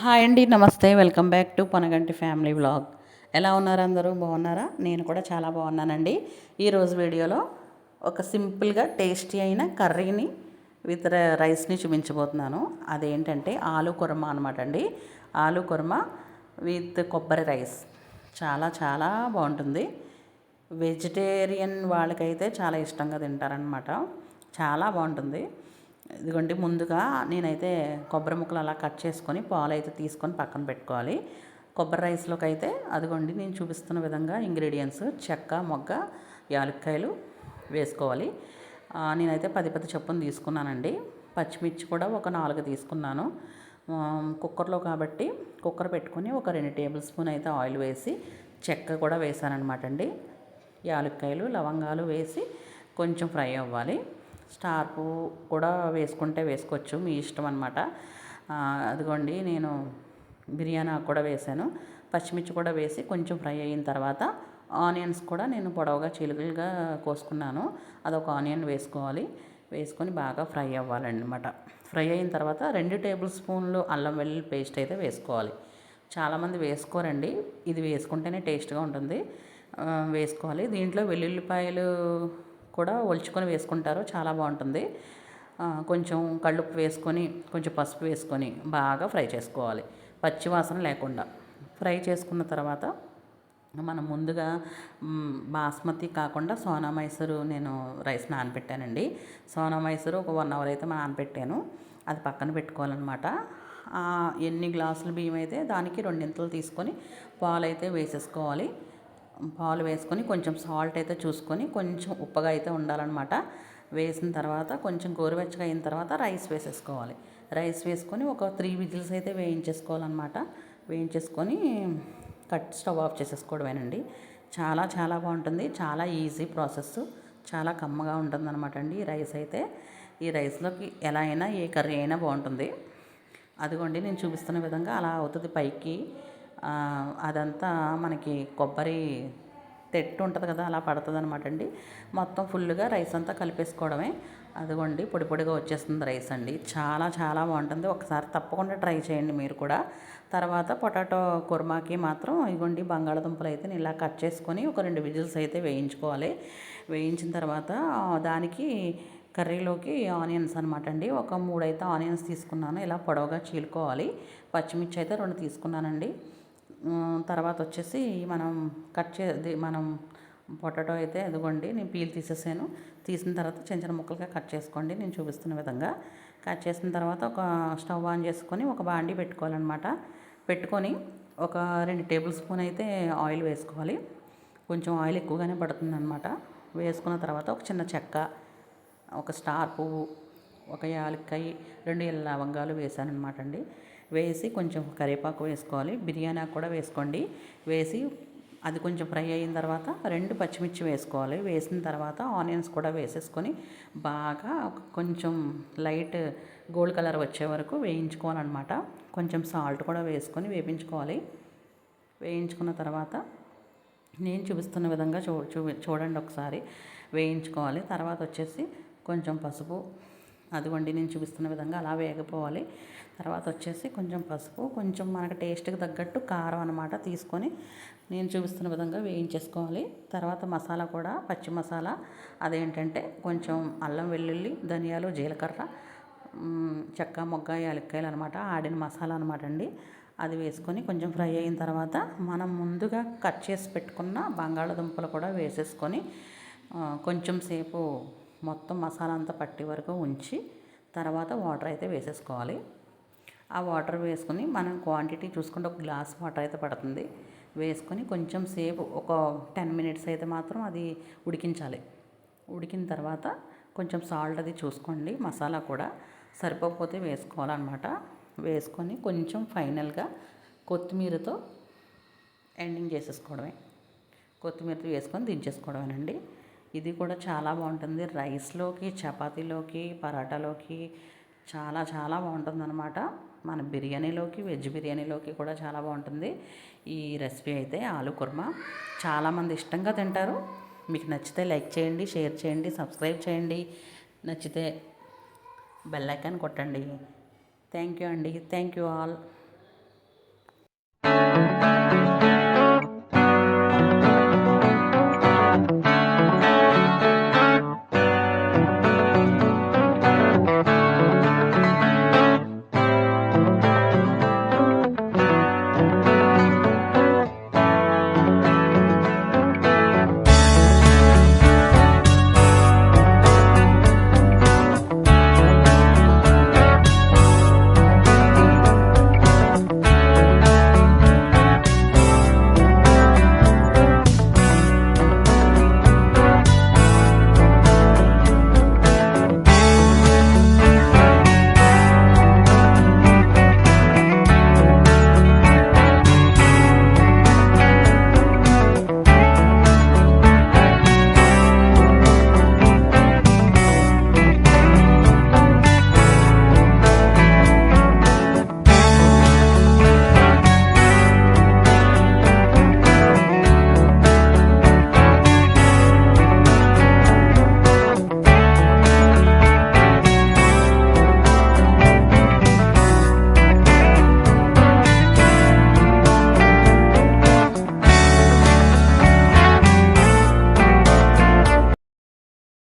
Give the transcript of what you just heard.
Hi అండి నమస్తే. Welcome back to Panaganti family vlog. ఎలా ఉన్నారు అందరూ? బాగున్నారా? నేను కూడా చాలా బాగున్నానండి. ఈరోజు వీడియోలో ఒక సింపుల్గా టేస్టీ అయిన కర్రీని విత్ రైస్ని చూపించబోతున్నాను. అదేంటంటే ఆలు కుర్మా అనమాట అండి. ఆలు కుర్మా విత్ కొబ్బరి రైస్. చాలా చాలా బాగుంటుంది. వెజిటేరియన్ వాళ్ళకైతే చాలా ఇష్టంగా తింటారనమాట చాలా బాగుంటుంది. ఇదిగోండి ముందుగా నేనైతే కొబ్బరి ముక్కలు అలా కట్ చేసుకొని పాలు అయితే తీసుకొని పక్కన పెట్టుకోవాలి. కొబ్బరి రైస్లోకి అయితే అదిగోండి నేను చూపిస్తున్న విధంగా ఇంగ్రీడియంట్స్ చెక్క మొగ్గ యాలక్కాయలు వేసుకోవాలి. నేనైతే పది పది చొప్పున తీసుకున్నానండి. పచ్చిమిర్చి కూడా ఒక నాలుగు తీసుకున్నాను. కుక్కర్లో కాబట్టి కుక్కర్ పెట్టుకొని ఒక రెండు టేబుల్ స్పూన్ అయితే ఆయిల్ వేసి చెక్క కూడా వేసానమాట అండి. యాలక్కాయలు లవంగాలు వేసి కొంచెం ఫ్రై అవ్వాలి. స్టార్ పువ్వు కూడా వేసుకుంటే వేసుకోవచ్చు మీ ఇష్టం అనమాట అదిగోండి నేను బిర్యానీ కూడా వేసాను. పచ్చిమిర్చి కూడా వేసి కొంచెం ఫ్రై అయిన తర్వాత ఆనియన్స్ కూడా నేను పొడవుగా చిలుకలుగా కోసుకున్నాను. అదొక ఆనియన్ వేసుకోవాలి. వేసుకొని బాగా ఫ్రై అవ్వాలన్నమాట. ఫ్రై అయిన తర్వాత రెండు టేబుల్ స్పూన్లు అల్లం వెల్లుల్లి పేస్ట్ అయితే వేసుకోవాలి. చాలామంది వేసుకోరండి. ఇది వేసుకుంటేనే టేస్ట్గా ఉంటుంది. వేసుకోవాలి. దీంట్లో వెల్లుల్లిపాయలు కూడా ఒలుచుకొని వేసుకుంటారు. చాలా బాగుంటుంది. కొంచెం కళ్ళుప్పు వేసుకొని కొంచెం పసుపు వేసుకొని బాగా ఫ్రై చేసుకోవాలి. పచ్చివాసన లేకుండా. ఫ్రై చేసుకున్న తర్వాత మనం ముందుగా బాస్మతి కాకుండా సోనా మైసూరు నేను రైస్ నానబెట్టానండి. సోనా మైసూరు ఒక వన్ అవర్ అయితే నానబెట్టాను. అది పక్కన పెట్టుకోవాలన్నమాట. ఎన్ని గ్లాసులు బియ్యం అయితే దానికి రెండింతలు తీసుకొని పాలు అయితే వేసేసుకోవాలి. పాలు వేసుకొని కొంచెం సాల్ట్ అయితే చూసుకొని కొంచెం ఉప్పగా అయితే ఉండాలన్నమాట. వేసిన తర్వాత కొంచెం గోరువెచ్చగా అయిన తర్వాత రైస్ వేసేసుకోవాలి. రైస్ వేసుకొని ఒక త్రీ విజిల్స్ అయితే వేయించేసుకోవాలన్నమాట. వేయించేసుకొని కట్ స్టవ్ ఆఫ్ చేసేసుకోవడమేనండి. చాలా చాలా బాగుంటుంది. చాలా ఈజీ ప్రాసెస్. చాలా కమ్మగా ఉంటుంది అనమాట అండి ఈ రైస్ అయితే. ఈ రైస్లోకి ఎలా అయినా ఏ కర్రీ అయినా బాగుంటుంది. అదిగోండి నేను చూపిస్తున్న విధంగా అలా అవుతుంది పైకి. అదంతా మనకి కొబ్బరి తెట్టు ఉంటుంది కదా అలా పడుతుంది అనమాట అండి. మొత్తం ఫుల్గా రైస్ అంతా కలిపేసుకోవడమే. అదిగోండి పొడి పొడిగా వచ్చేస్తుంది రైస్ అండి. చాలా చాలా బాగుంటుంది. ఒకసారి తప్పకుండా ట్రై చేయండి మీరు కూడా. తర్వాత పొటాటో కుర్మాకి మాత్రం ఇదిగోండి బంగాళదుంపలు అయితే ఇలా కట్ చేసుకొని ఒక రెండు విజిల్స్ అయితే వేయించుకోవాలి. వేయించిన తర్వాత దానికి కర్రీలోకి ఆనియన్స్ అనమాట అండి. ఒక మూడైతే ఆనియన్స్ తీసుకున్నాను. ఇలా పొడవుగా చీలుకోవాలి. పచ్చిమిర్చి అయితే రెండు తీసుకున్నానండి. తర్వాత వచ్చేసి మనం కట్ చేది మనం పొటాటో అయితే అదిగోండి నేను పీల్ తీసేసాను. తీసిన తర్వాత చిన్న చిన్న ముక్కలుగా కట్ చేసుకోండి. నేను చూపిస్తున్న విధంగా కట్ చేసిన తర్వాత ఒక స్టవ్ ఆన్ చేసుకొని ఒక బాండి పెట్టుకోవాలన్నమాట. పెట్టుకొని ఒక రెండు టేబుల్ స్పూన్ అయితే ఆయిల్ వేసుకోవాలి. కొంచెం ఆయిల్ ఎక్కువగానే పడుతుందన్నమాట. వేసుకున్న తర్వాత ఒక చిన్న చెక్క ఒక స్టార్ పువ్వు ఒక యాలక్కాయ రెండు లవంగాలు వేసాను అనమాట అండి. వేసి కొంచెం కరివేపాకు వేసుకోవాలి. బిర్యానీ కూడా వేసుకోండి. వేసి అది కొంచెం ఫ్రై అయిన తర్వాత రెండు పచ్చిమిర్చి వేసుకోవాలి. వేసిన తర్వాత ఆనియన్స్ కూడా వేసేసుకొని బాగా కొంచెం లైట్ గోల్డ్ కలర్ వచ్చే వరకు వేయించుకోవాలన్నమాట. కొంచెం సాల్ట్ కూడా వేసుకొని వేయించుకోవాలి వేయించుకున్న తర్వాత నేను చూపిస్తున్న విధంగా చూ చూడండి ఒకసారి. వేయించుకోవాలి. తర్వాత వచ్చేసి కొంచెం పసుపు అదిగోండి నేను చూపిస్తున్న విధంగా అలా వేగపోవాలి. తర్వాత వచ్చేసి కొంచెం పసుపు కొంచెం మనకు టేస్ట్కి తగ్గట్టు కారం అనమాట తీసుకొని నేను చూపిస్తున్న విధంగా వేయించేసుకోవాలి. తర్వాత మసాలా కూడా పచ్చి మసాలా అదేంటంటే కొంచెం అల్లం వెల్లుల్లి ధనియాలు జీలకర్ర చెక్క మొగ్గ యాలక్కాయలు అనమాట ఆడిన మసాలా అనమాట అండి. అది వేసుకొని కొంచెం ఫ్రై అయిన తర్వాత మనం ముందుగా కట్ చేసి పెట్టుకున్న బంగాళదుంపలు కూడా వేసేసుకొని కొంచెం సేపు మొత్తం మసాలా అంతా పట్టే వరకు ఉంచి తర్వాత వాటర్ అయితే వేసేసుకోవాలి. ఆ వాటర్ వేసుకొని మనం క్వాంటిటీ చూసుకుంటే ఒక గ్లాస్ వాటర్ అయితే పడుతుంది. వేసుకొని కొంచెం సేపు ఒక టెన్ మినిట్స్ అయితే మాత్రం అది ఉడికించాలి. ఉడికిన తర్వాత కొంచెం సాల్ట్ అది చూసుకోండి మసాలా కూడా సరిపోకపోతే వేసుకోవాలన్నమాట. వేసుకొని కొంచెం ఫైనల్గా కొత్తిమీరతో ఎండింగ్ చేసేసుకోవడమే. కొత్తిమీరతో వేసుకొని దించేసుకోవడమేనండి. ఇది కూడా చాలా బాగుంటుంది. రైస్లోకి చపాతీలోకి పరాటాలోకి చాలా చాలా బాగుంటుంది అనమాట మన బిర్యానీలోకి వెజ్ బిర్యానీలోకి కూడా చాలా బాగుంటుంది. ఈ రెసిపీ అయితే ఆలు కుర్మా. చాలామంది ఇష్టంగా తింటారు. మీకు నచ్చితే లైక్ చేయండి షేర్ చేయండి సబ్స్క్రైబ్ చేయండి. నచ్చితే బెల్ ఐకాన్ కొట్టండి. థ్యాంక్ యూ అండి. Thank you all.